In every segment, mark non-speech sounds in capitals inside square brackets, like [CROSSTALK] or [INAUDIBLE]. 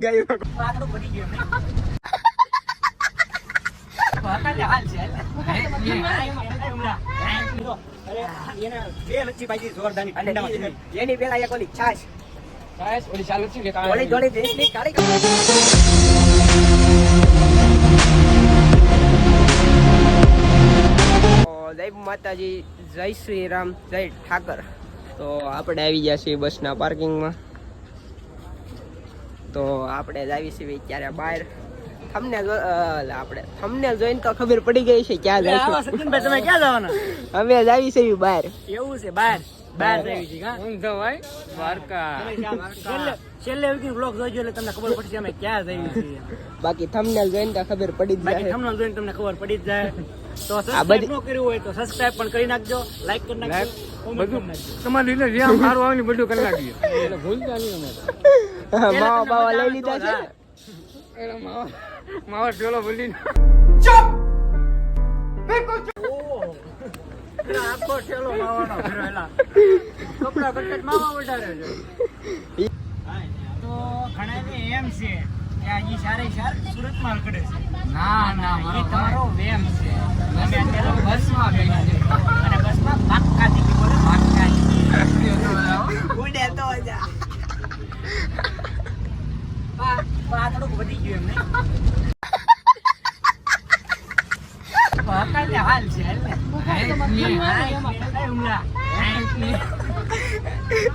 ગાયું. એને પેલા જય માતાજી, જય શ્રી રામ, જય ઠાકર. તો આપણે આવી ગયા છીએ બસના પાર્કિંગમાં તો આપણે જ આવી છીએ ત્યારે બહાર. થમને આપણે થમને જોઈને તો ખબર પડી ગઈ છે ક્યાં જઈશું. સચિનભાઈ તમે ક્યાં જવાના? અમે જ આવી છીએ બહાર. એવું છે બહાર. બહાર છે દ્વારકા. છેલ્લે વીકની vlog જોઈજો એટલે તમને ખબર પડશે અમે ક્યાં જઈએ છીએ બાકી થમને જોઈને તો ખબર પડી જ જાય. તમને જોઈને તમને ખબર પડી જ જાય. તો સબસ્ક્રાઇબ ન કર્યું હોય તો સબસ્ક્રાઇબ પણ કરી નાખજો લાઈક કરી નાખજો બધું તમારી રીતે જ્યાં મારું આવે ને બધું કરી નાખજો [LAUGHS] એટલે ભૂલતા નહીં અમે. માવા બાવા લઈ લીધા છે. એનો માવા- માવા ઢોલો ભૂલી. ચૂપ! આખો ઠેલો માવાનો ફેરવેલા. કપડાં કરતા માવા વધારે છે. તો ઘણાને એમ છે કે આ ઈ સારે સાર છે. ના ના ઈ તમારો વેમ છે. અમે અત્યારે બસમાં બેઠા છે. અને બસમાં પાક્કા દીધી બોલે પાક્કા ઉડે તો જા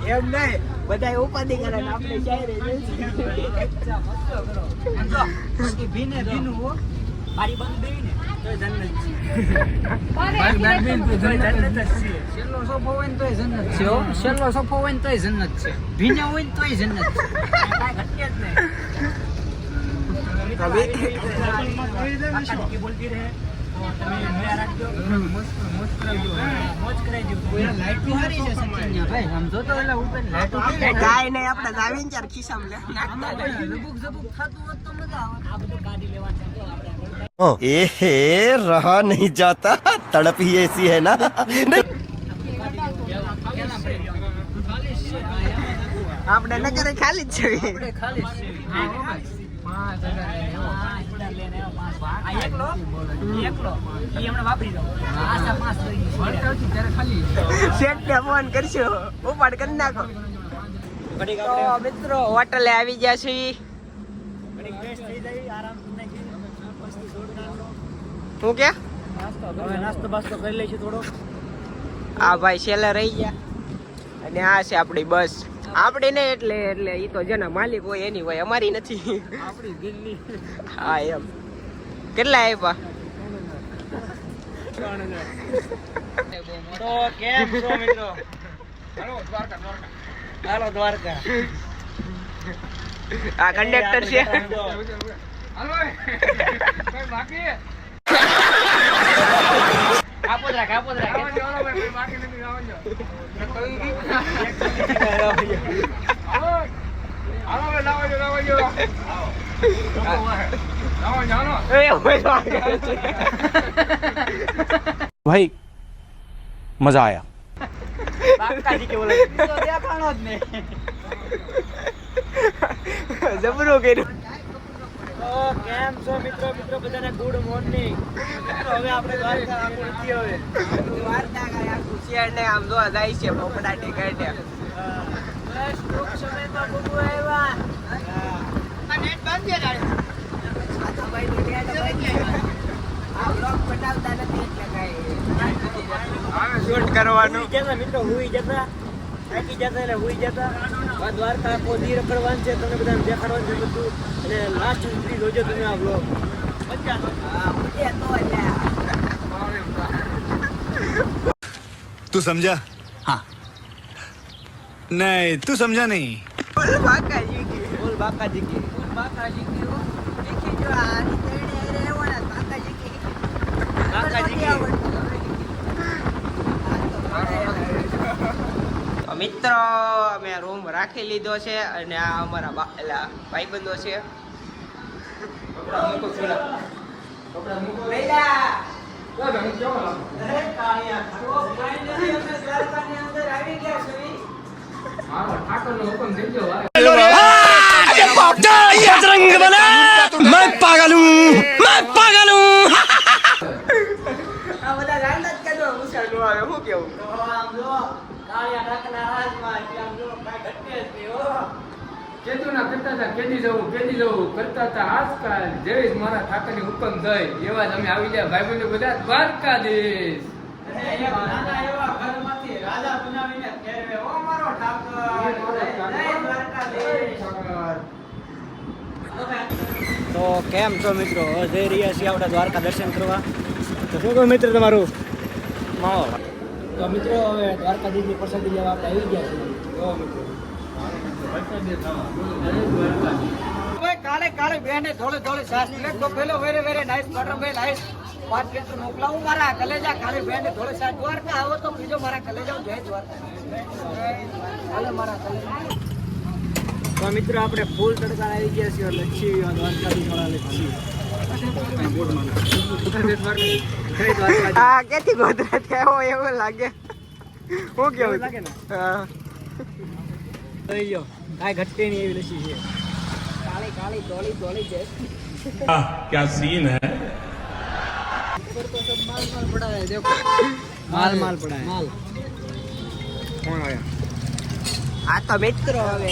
એમ નહીં બધા ઉપાધિ કરે આપણે જાય. [LAUGHS] ભીને ભીનું હો. બારી બંધ દેવી ને છેલ્લો સોફો હોય ને તોય જન્નત છે હો. છેલ્લો સોફો હોય ને તોય જન્નત છે ભીના હોય ને તોય જન્નત છે બોલતી રહે. તો તમે જોયા રાખજો. મોજ કરાઈ દેવું. લાઈટો હારી છે સચિનના ભાઈ આમ જોતો એટલે ઉપર લાઈટો કાંઈ નહીં આપણે જ આવીને ચાર ખિસ્સામાં લે. નાખતા નહીં. ઝબુક ઝબુક થતું હોત તો મજા આવે આ બધું કાઢી લેવાનું છે. તો આપણે આગળ एहे रहा नहीं जाता तड़प ही ऐसी है ना આપણે નગરે ખાલી જ છે આપણે ખાલી જ છે હા હો ભાઈ. પાંચ હજાર લઈને આવો. આ થોડા લઈને આવ્યો પાંચ. આ એકલો? એકલો. ઈ હમણાં વાપરી દઉં. આશા પાંચ લઈ ગઈ. વળતા આવતી ત્યારે ખાલી શેઠને ફોન કરશો ઉપાડ કરી નાખો ઘડીક તો આપણે મિત્રો હોટલે આવી ગયા છીએ હું કે હવે નાસ્તો બાસ્તો કરી લઈશું થોડો. આ ભાઈ છેલ્લા રહી ગયા. અને આ છે આપણી બસ. આપણે નહીં એટલે એટલે એ તો જેના માલિક હોય એની હોય અમારી નથી. આપણી હા એમ. કેટલા આપ્યા તો કેમ છો મિત્રો? હાલો દ્વારકા આ કંડક્ટર છે. હાલો હાલો ભાઈ, બાકી નથી આવવા દો. હાલો. હાલો ભાઈ મજા આયા. જબરો કર્યું. કેમ છો મિત્રો? મિત્રો બધાને ગુડ મોર્નિંગ મિત્રો હવે આપણે હવે વાર્તા કાંઈ ને આમ જોવા જાય છે પોપડાટી કાઢ્યા બસ ટૂંક સમયમાં બબુ આવ્યા. આ બ્લોગ બનાવતા નથી એટલે કાંઈ શૂટ કરવાનું. હુઈ જતા મિત્રો હુઈ જતા. થાકી જતા એટલે હુઈ જતા. દ્વારકા કોદી રખડવાનું છે તમને બધાને દેખાડવાનું છે બધું અને લાસ્ટ સુધી જોજો તમે આ બ્લોગ તું સમજા હા નહીં તું સમજા નહીં બોલ બાકાજી કી બોલ બાકાજી કી બોલ બાકાજી કી દેખી જો આ તેડે રેવાના બાકાજી કી બાકાજી કી આવડતું મિત્ર, અમે રૂમ રાખી લીધો છે અને આ અમારા એટલે ભાઈબંધો છે. मैं पागल हूँ मैं આ બધા રાંડા કેવું? તો આમ જો કાળિયા ડાકના રાજમાં એટલે આમ જો કાંઈ ઘટે જ નહીં હો. કેતુના કરતા હતા કેદી જવું કેદી જવું કરતા હતા આજકાલ જેવી મારા ઠાકરની હુકમ થઈ. એવા જ અમે આવી ગયા ભાઈ બધા દ્વારકાધીશ. નાના એવા ઘરમાંથી રાજા બનાવીને ફેરવે ઓ મારો ઠાકર. જય જય દ્વારકાધીશ. તો કેમ છો મિત્રો? હવે જઈ રહ્યા છીએ આપણે દ્વારકા દર્શન કરવા. તો શું કહો મિત્ર તમારું? માવો. તો મિત્રો હવે દ્વારકાધીશની પ્રસાદી લેવા આપણે આવી ગયા છીએ. મિત્રો કાલે કાલે બેને થોડે થોડે સાસ પ્લેટ તો પેલો વેરે વેરે નાઈસ મોટર ભાઈ નાઈસ પાંચ તો મોકલાવું મારા કલેજા. કાલે બેને થોડે સાસ દ્વારકા આવો તો બીજો મારા કલેજા જય દ્વારકા. કાલે મારા કલેજા. તો મિત્રો આપણે ફૂલ તડકા આવી ગયા છીએ લચ્છી દ્વારકાધીશ વાળા લચ્છી હા કેથી ગોધરા થયા હોય એવું લાગે? હું કેવું લાગે ને? હા. થઈ ગયો કાંઈ ઘટતી નહીં એવી લસી છે. કાળી કાળી ડોળી ડોળી છે. ક્યાં સીન હે? ઉપર તો સબ માલ માલ પડા હે દેખો. માલ માલ પડા હે માલ. કોણ આયા આ તો મિત્રો હવે.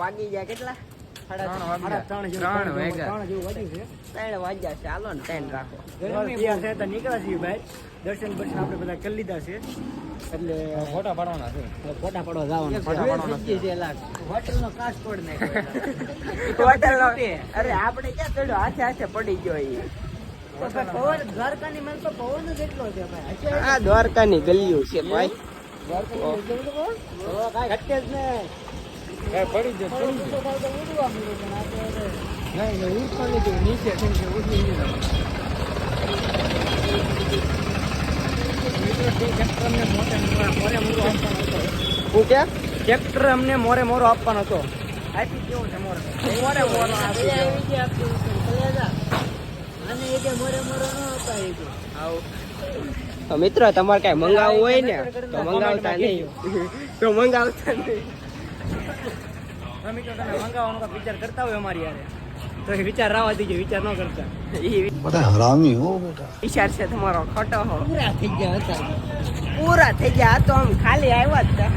વાગી ગયા કેટલા? છે. ત્રણ વાગ્યા છે. હાલો ને ત્રણ રાખો. ગરમી બહુ છે તો નીકળ્યા છીએ ભાઈ. દર્શન આપણે બધા કરી લીધા છે. એટલે ફોટા પાડવાના છે. ફોટા પાડવા જવાના ફોટા પાડવાના હોટલ નો કાચ તોડ નાખ્યો [LAUGHS] હોટલ અરે આપણે ક્યાં ચડ્યો? હાથે હાથે પડી ગયો ઈ. પવન દ્વારકાની માં તો પવન જ એટલો છે ભાઈ. આ દ્વારકાની ગલીઓ છે ભાઈ. દ્વારકાની જગ્યાએ પડી જશે નહીં નહીં નીચે કેમ કે ઉઠી નહીં ટ્રેક્ટર અમને મોરે મોરો આપવાનો હતો. હું કે? ટ્રેક્ટર અમને મોરે મોરો આપવાનો હતો. આપી કેવું છે મોરે મોરે? મોરો આપી અને એ કે મોરે મોરો ન અપાય એ કે તો મિત્રો તમારે કઈ મંગાવવું હોય ને તો મંગાવતા નહીં. [LAUGHS] તો મંગાવતા નહીં. વિચાર કરતા હોય અમારી યારે વિચાર રાવા દીજો વિચાર ન કરતા. બધા હરામી હો વિચાર છે તમારો ખોટો પૂરા થઈ ગયા હતા તો આમ ખાલી આવ્યા જ આવ્યા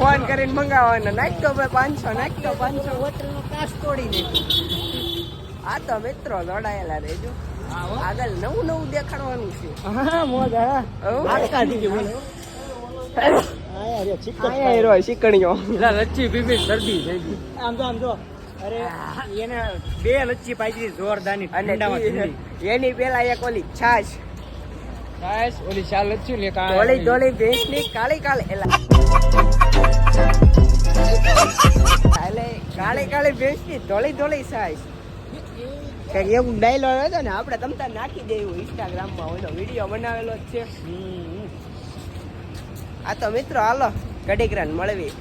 ફોન કરીને મંગાવવાનો. નાખ દો પાંચસો નાખ પાંચસો. હોટલનો તોડી નાખ્યો. આ તો મિત્રો લડાયેલા રહેજો. આગળ નવું નવું દેખાડવાનું છે. હા મોજા આખા દીધી આયા રે ચિકન આયા હીરો શીકણીઓ પેલા લચ્છી પીપી શરદી થઈ ગઈ. આમ તો આમ તો. અરે એને બે લચ્છી પાઈ જોરદારની અને એની પેલા એક ઓલી છાશ. છાશ? ઓલી ચાલ લચ્છી લે ધોળી ધોળી ભેંસની કાળી કાળી એલા. એટલે કાળી કાળી ભેંસની ધોળી ધોળી છાશ. કંઈક એવું ડાયલોગ હતો ને આપણે તમતા નાખી દેવું ઇન્સ્ટાગ્રામમાં ઓલો વીડિયો બનાવેલો જ છે. આ તો મિત્રો હાલો ઘડીક રાન મળવી.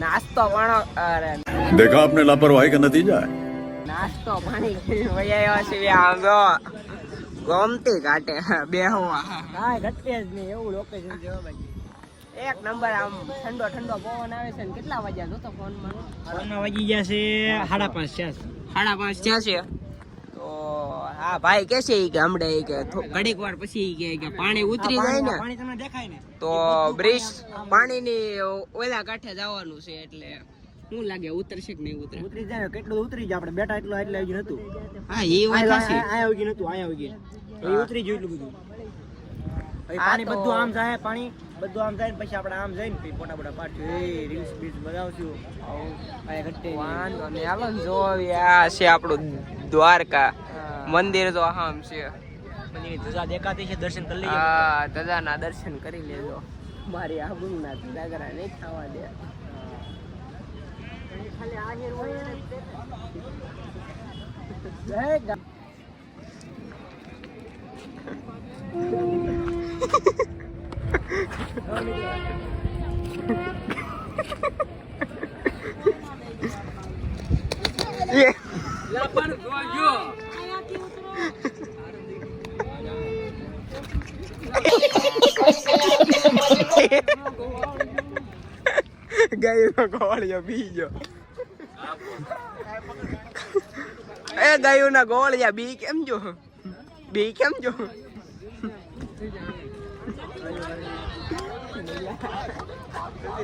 નાસ્તો વાણો દેખા આપને લાપરવાહી કે નતીજા નાસ્તો પાણી વયા છે આમ જો. ગોમતી કાટે બેહવા. કાંઈ ઘટે જ નહીં એવું લોકો જોવા એક નંબર આમ ઠંડો ઠંડો પવન આવે છે ને કેટલા વાગ્યા જોતો ફોનમાં? ફોનમાં વાગી ગયા છે સાડા પાંચ છે. સાડા પાંચ થયા છે. તો હા ભાઈ કે છે કે હમણાં કે ઘડીક વાર પછી કે કે પાણી ઉતરી જાય ને પાણી તમને દેખાય ને? તો બ્રિજ પાણીની ઓલા કાંઠે જવાનું છે એટલે શું લાગે ઉતરશે કે નહીં ઉતરે? ઉતરી જાય કેટલું ઉતરી જાય આપણે બેઠા એટલું એટલે આવી નતું. હા એ વાત હશે આયા આવી નતું આયા ઉગી એ ઉતરી ગયું એટલું બધું. પાણી બધું આમ જાય પાણી બધું આમ થાય ને પછી આપણે આમ જઈને પછી ફોટા બોટા પાડશું. એ રીલ્સ બીલ્સ બનાવશું. આવું. ઘટે વાંધો નહીં હાલો ને જો આ છે આપણું દ્વારકા. મંદિર તો આમ છે. મંદિરની ધજા દેખાતી છે દર્શન કરી લઈએ આ દાદાના દર્શન કરી લેજો. મારી આબુના દાગરા નહીં ખાવા દે. ખાલી આ હેર હોય ને જય ગા- એ પણ જોજો ગાયનો ગોળિયો બીજો એ ગાયું ગોળિયા બી કેમ જો બી કેમ જો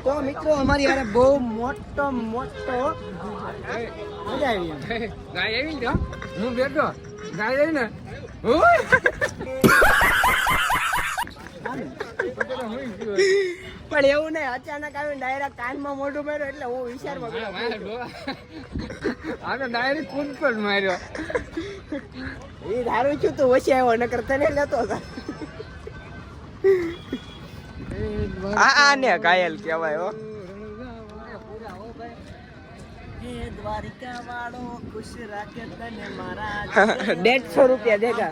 તો મિત્રો અમારી યારે બહુ મોટો મોટો મજા આવી ગાય આવી ને હું બેઠો. ગાય આવી ને? પણ એવું નહીં અચાનક આવીને ડાયરેક્ટ કાનમાં મોઢું માર્યું એટલે હું વિચારમાં. આ તો ડાયરેક્ટ કુદ પણ માર્યો. એ ધારું છું તું વચ્ચે આવ્યો નકર તને લેતો હતો આ આ ને ઘાયલ કહેવાય હો. [LAUGHS] દેડસો રૂપિયા દેખા